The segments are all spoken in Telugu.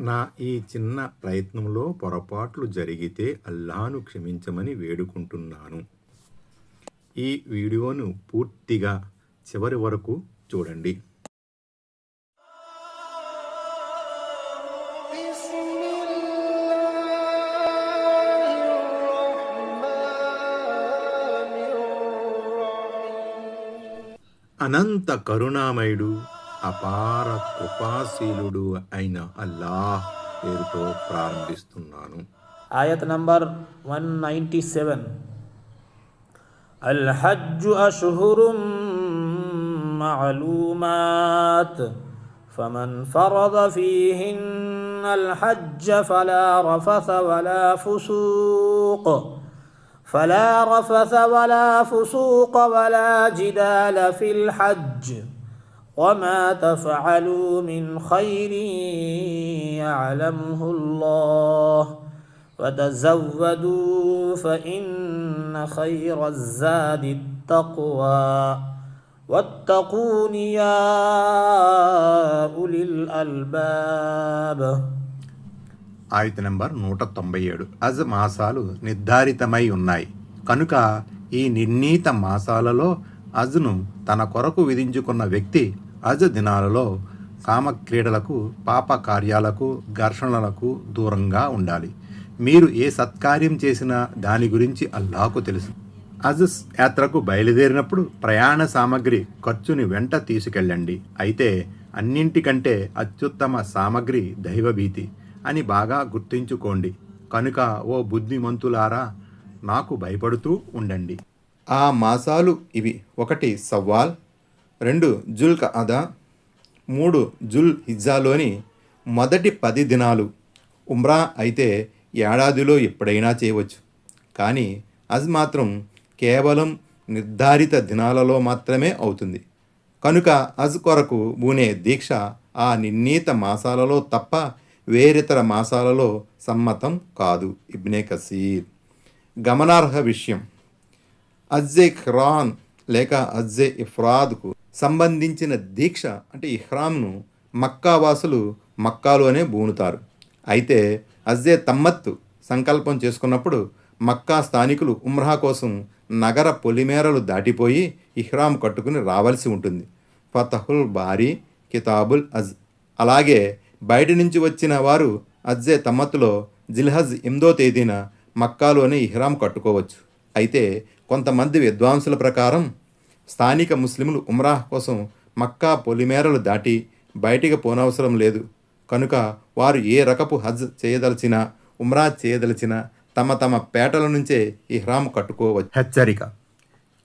నా ఈ చిన్న ప్రయత్నంలో పొరపాట్లు జరిగితే అల్లాను క్షమించమని వేడుకుంటున్నాను. ఈ వీడియోను పూర్తిగా చివరి వరకు చూడండి. అనంత కరుణామయుడు అపార కృపాశీలుడు అయిన అల్లాహ్ పేరుతో ప్రారంభిస్తున్నాను آية نمبر 197 الحج أشهر معلومات فمن فرض فيهن الحج فلا رفث ولا فسوق فلا رفث ولا فسوق ولا جدال في الحج وما تفعلوا من خير يعلمه الله وتزودوا فإن خير الزاد التقوى واتقون يا أولي الألباب ఆయత నెంబర్ నూట తొంభై ఏడు అజ్ మాసాలు నిర్ధారితమై ఉన్నాయి కనుక ఈ నిర్ణీత మాసాలలో అజ్ను తన కొరకు విధించుకున్న వ్యక్తి అజ్ దినాలలో కామక్రీడలకు పాప కార్యాలకు ఘర్షణలకు దూరంగా ఉండాలి. మీరు ఏ సత్కార్యం చేసినా దాని గురించి అల్లాకు తెలుసు. అజ్ యాత్రకు బయలుదేరినప్పుడు ప్రయాణ సామగ్రి ఖర్చుని వెంట తీసుకెళ్ళండి. అయితే అన్నింటికంటే అత్యుత్తమ సామగ్రి దైవభీతి అని బాగా గుర్తుంచుకోండి. కనుక ఓ బుద్ధిమంతులారా నాకు భయపడుతూ ఉండండి. ఆ మాసాలు ఇవి. ఒకటి సవ్వాల్ రెండు జుల్ అదా? మూడు జుల్ హిజ్జాలోని మొదటి పది దినాలు ఉమ్రా అయితే ఏడాదిలో ఎప్పుడైనా చేయవచ్చు. కానీ అజ్ మాత్రం కేవలం నిర్ధారిత దినాలలో మాత్రమే అవుతుంది. కనుక అజ్ కొరకు బూనే దీక్ష ఆ నిర్ణీత మాసాలలో తప్ప వేరితర మాసాలలో సమ్మతం కాదు. ఇబ్నే కసీర్. గమనార్హ విషయం. అజ్జే ఖురాన్ లేక అజ్జే ఇఫ్రాద్కు సంబంధించిన దీక్ష అంటే ఇహ్రామ్ను మక్కా వాసులు మక్కాలోనే బూనుతారు. అయితే అజ్జే తమ్మత్తు సంకల్పం చేసుకున్నప్పుడు మక్కా స్థానికులు ఉమ్రహా కోసం నగర పొలిమేరలు దాటిపోయి ఇహ్రామ్ కట్టుకుని రావాల్సి ఉంటుంది. ఫతహుల్ బారీ కితాబుల్ అజ్. అలాగే బయట నుంచి వచ్చిన వారు అజ్జే తమ్మత్తులో జిల్హజ్ ఎనిమిదో తేదీన మక్కాలోనే ఇహ్రామ్ కట్టుకోవచ్చు. అయితే కొంతమంది విద్వాంసుల ప్రకారం స్థానిక ముస్లింలు ఉమ్రాహ్ కోసం మక్కా పొలిమేరలు దాటి బయటికి పోనవసరం లేదు. కనుక వారు ఏ రకపు హజ్ చేయదలిచినా ఉమ్రా చేయదలిచినా తమ తమ పేటల నుంచే ఇహ్రామ్ కట్టుకోవచ్చు. హెచ్చరిక.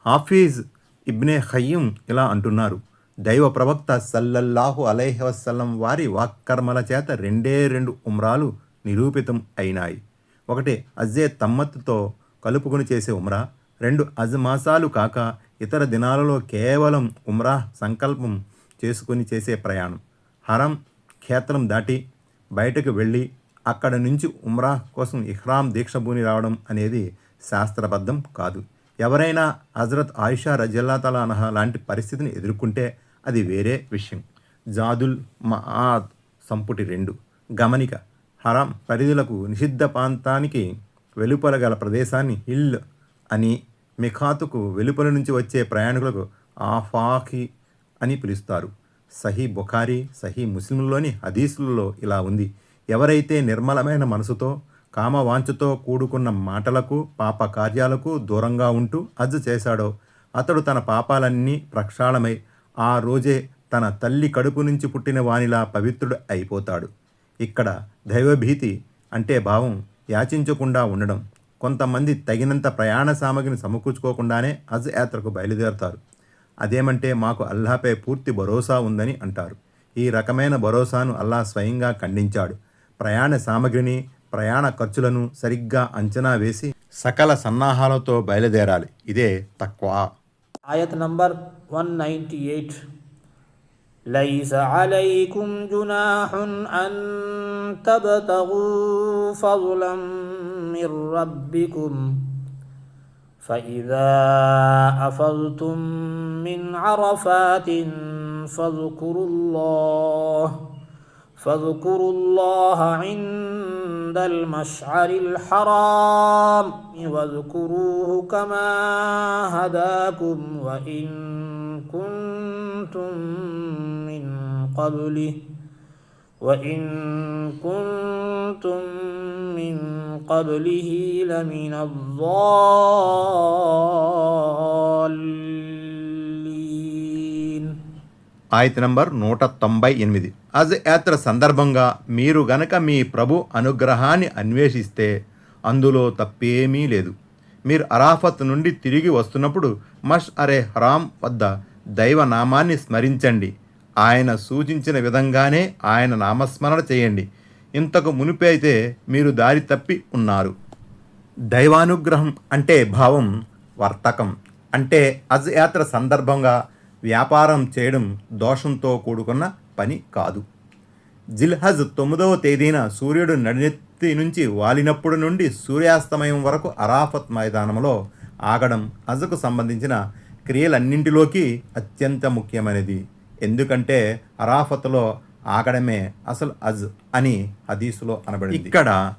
హాఫీజ్ ఇబ్నే ఖయ్యం ఇలా అంటున్నారు. దైవ ప్రవక్త సల్లల్లాహు అలైహి వసల్లం వారి వాక్కర్మల చేత రెండే రెండు ఉమ్రాలు నిరూపితం అయినాయి. ఒకటి అజ్జే తమ్మత్తుతో కలుపుకుని చేసే ఉమ్రా రెండు అజ్ మాసాలు కాక ఇతర దినాలలో కేవలం ఉమ్రా సంకల్పం చేసుకుని చేసే ప్రయాణం. హరం క్షేత్రం దాటి బయటకు వెళ్ళి అక్కడ నుంచి ఉమ్రా కోసం ఇహ్రాం దీక్షభూమి రావడం అనేది శాస్త్రబద్ధం కాదు. ఎవరైనా హజరత్ ఆయిషా రజల్లా తలా లాంటి పరిస్థితిని ఎదుర్కొంటే అది వేరే విషయం. జాదుల్ మఆద్ సంపుటి రెండు. గమనిక హరాం పరిధులకు నిషిద్ధ ప్రాంతానికి వెలుపల గల ప్రదేశాన్ని హిల్ అని మిఖాతుకు వెలుపల నుంచి వచ్చే ప్రయాణికులకు ఆఫాఖి అని పిలుస్తారు. సహీ బుఖారీ సహీ ముస్లింలోని హదీసులలో ఇలా ఉంది. ఎవరైతే నిర్మలమైన మనసుతో కామవాంఛతో కూడుకున్న మాటలకు పాప కార్యాలకు దూరంగా ఉంటూ అజ్ చేశాడో అతడు తన పాపాలన్నీ ప్రక్షాళమై ఆ రోజే తన తల్లి కడుపు నుంచి పుట్టిన వానిలా పవిత్రుడు అయిపోతాడు. ఇక్కడ దైవభీతి అంటే భావం యాచించకుండా ఉండడం. కొంతమంది తగినంత ప్రయాణ సామగ్రిని సమకూర్చుకోకుండానే హజ్ యాత్రకు బయలుదేరుతారు. అదేమంటే మాకు అల్లాపై పూర్తి భరోసా ఉందని అంటారు. ఈ రకమైన భరోసాను అల్లా స్వయంగా ఖండించాడు. ప్రయాణ సామగ్రిని ప్రయాణ ఖర్చులను సరిగ్గా అంచనా వేసి సకల సన్నాహాలతో బయలుదేరాలి. ఇదే తక్కువ ఆయత నంబర్ వన్ నైంటీ ఎయిట్. ليس عليكم جناح أن تبتغوا فضلا من ربكم فإذا أفضتم من عرفات فاذكروا الله فاذكروا الله عند المشعر الحرام. واذكروه كما هداكم وإن كنتم من قبله وإن كنتم من قبله لمن الضالين. ఆయత నంబర్ నూట తొంభై ఎనిమిది. అజ్ యాత్ర సందర్భంగా మీరు గనక మీ ప్రభు అనుగ్రహాన్ని అన్వేషిస్తే అందులో తప్పేమీ లేదు. మీరు అరాఫత్ నుండి తిరిగి వస్తున్నప్పుడు మష్ అరే హరామ్ వద్ద దైవ నామాన్ని స్మరించండి. ఆయన సూచించిన విధంగానే ఆయన నామస్మరణ చేయండి. ఇంతకు మునిపే అయితే మీరు దారి తప్పి ఉన్నారు. దైవానుగ్రహం అంటే భావం వర్తకం. అంటే అజ్ యాత్ర సందర్భంగా వ్యాపారం చేయడం దోషంతో కూడుకున్న పని కాదు. జిల్హజ్ తొమ్మిదవ తేదీన సూర్యుడు నడినెత్తి నుంచి వాలినప్పుడు నుండి సూర్యాస్తమయం వరకు అరాఫత్ మైదానంలో ఆగడం హజ్కు సంబంధించిన క్రియలన్నింటిలోకి అత్యంత ముఖ్యమైనది. ఎందుకంటే అరాఫత్లో ఆగడమే అసలు అజ్ అని హదీసులో అనబడింది. ఇక్కడ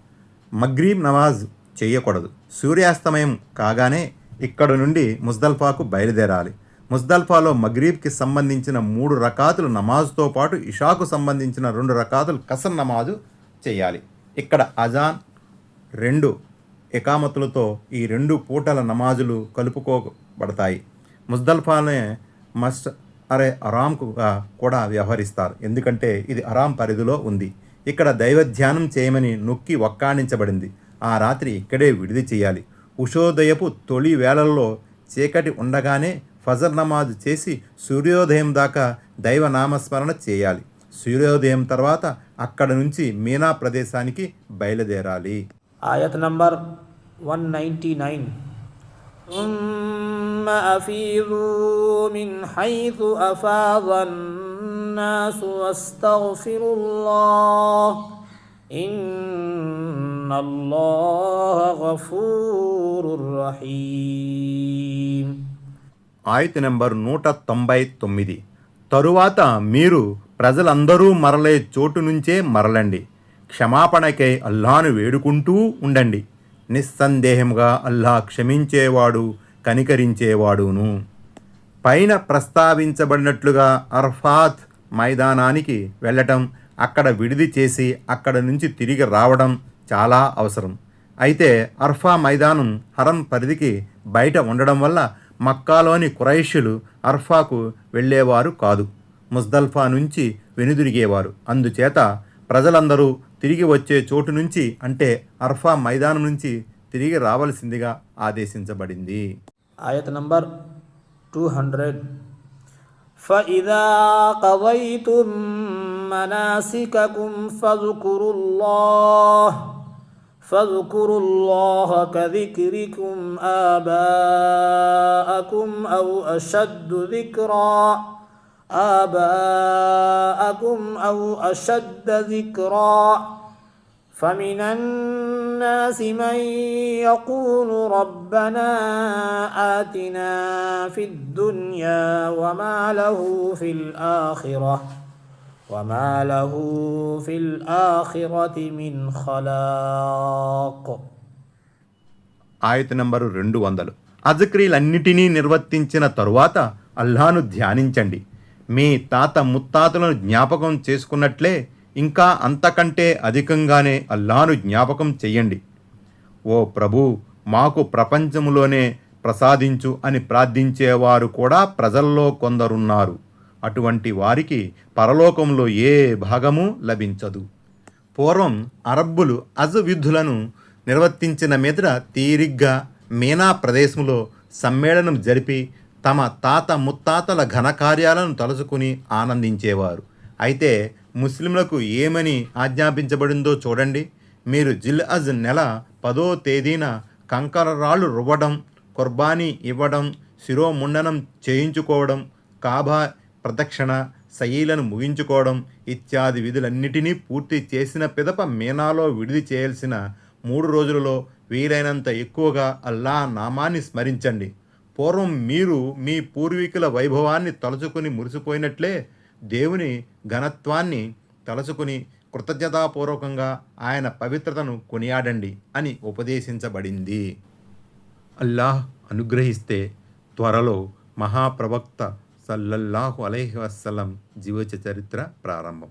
మగ్రీబ్ నమాజ్ చేయకూడదు. సూర్యాస్తమయం కాగానే ఇక్కడ నుండి ముజ్దల్ఫాకు బయలుదేరాలి. ముజ్దల్ఫాలో మగ్రీబ్కి సంబంధించిన మూడు రకాతులు నమాజ్తో పాటు ఇషాకు సంబంధించిన రెండు రకాతులు కసన్ నమాజు చేయాలి. ఇక్కడ అజాన్ రెండు ఎకామతులతో ఈ రెండు పూటల నమాజులు కలుపుకోబడతాయి. ముజ్దల్ఫానే మస్ట్ అరే అరామ్కుగా కూడా వ్యవహరిస్తారు. ఎందుకంటే ఇది అరామ్ పరిధిలో ఉంది. ఇక్కడ దైవ ధ్యానం చేయమని నొక్కి ఒక్కాణించబడింది ఆ రాత్రి ఇక్కడే విడిది చేయాలి. ఉషోదయపు తొలి వేళల్లో చీకటి ఉండగానే ఫజర్ నమాజ్ చేసి సూర్యోదయం దాకా దైవ నామస్మరణ చేయాలి సూర్యోదయం తర్వాత అక్కడ నుంచి మీనా ప్రదేశానికి బయలుదేరాలి آية نمبر 199 ثم أفيضوا من حيث أفاض الناس واستغفروا الله إن الله غفور رحيم ఆయత నెంబర్ నూట తొంభై తొమ్మిది. తరువాత మీరు ప్రజలందరూ మరలే చోటు నుంచే మరలండి. క్షమాపణకై అల్లాను వేడుకుంటూ ఉండండి. నిస్సందేహంగా అల్లా క్షమించేవాడు కనికరించేవాడును. పైన ప్రస్తావించబడినట్లుగా అర్ఫాత్ మైదానానికి వెళ్ళటం అక్కడ విడిది చేసి అక్కడ నుంచి తిరిగి రావడం చాలా అవసరం. అయితే అర్ఫా మైదానం హరం పరిధికి బయట ఉండడం వల్ల మక్కాలోని కురైషులు అర్ఫాకు వెళ్ళేవారు కాదు ముజ్దల్ఫా నుంచి వెనుదిరిగేవారు అందుచేత ప్రజలందరూ తిరిగి వచ్చే చోటు నుంచి అంటే అర్ఫా మైదానం నుంచి తిరిగి రావలసిందిగా ఆదేశించబడింది آية نمبر 200 فإذا قضيتم مناسككم فاذكروا الله فاذكروا الله كذكركم آباءكم أو أشد ذكرا. آباءكم أو أشد ذكرا. فمن الناس من يقول ربنا آتنا في الدنيا وما له في الآخرة. وما له في الآخرة من خلاق ఆయత నంబరు రెండు వందలు అజక్రీలన్నిటినీ నిర్వర్తించిన తరువాత అల్లాను ధ్యానించండి మీ తాత ముత్తాతలను జ్ఞాపకం చేసుకున్నట్లే ఇంకా అంతకంటే అధికంగానే అల్లాను జ్ఞాపకం చెయ్యండి ఓ ప్రభు మాకు ప్రపంచములోనే ప్రసాదించు అని ప్రార్థించేవారు కూడా ప్రజల్లో కొందరున్నారు అటువంటి వారికి పరలోకంలో ఏ భాగము లభించదు. పూర్వం అరబ్బులు అజ్ విధులను నిర్వర్తించిన మీదట తీరిగ్గా మీనా ప్రదేశంలో సమ్మేళనం జరిపి తమ తాత ముత్తాతల ఘనకార్యాలను తలుచుకుని ఆనందించేవారు. అయితే ముస్లింలకు ఏమని ఆజ్ఞాపించబడిందో చూడండి. మీరు జిల్ అజ్ నెల పదో తేదీన కంకర రాళ్ళు రువ్వడం కుర్బానీ ఇవ్వడం శిరోముండనం చేయించుకోవడం కాబా ప్రదక్షిణ శయీలను ముగించుకోవడం ఇత్యాది విధులన్నిటినీ పూర్తి చేసిన పిదప మీనాలో విడిది చేయాల్సిన మూడు రోజులలో వీలైనంత ఎక్కువగా అల్లా నామాన్ని స్మరించండి. పూర్వం మీరు మీ పూర్వీకుల వైభవాన్ని తలుచుకుని మురిసిపోయినట్లే దేవుని ఘనత్వాన్ని తలుచుకుని కృతజ్ఞతాపూర్వకంగా ఆయన పవిత్రతను కొనియాడండి అని ఉపదేశించబడింది. అల్లాహ్ అనుగ్రహిస్తే త్వరలో మహాప్రవక్త సల్లల్లాహు అలైహి వసలం జీవిత చరిత్ర ప్రారంభం.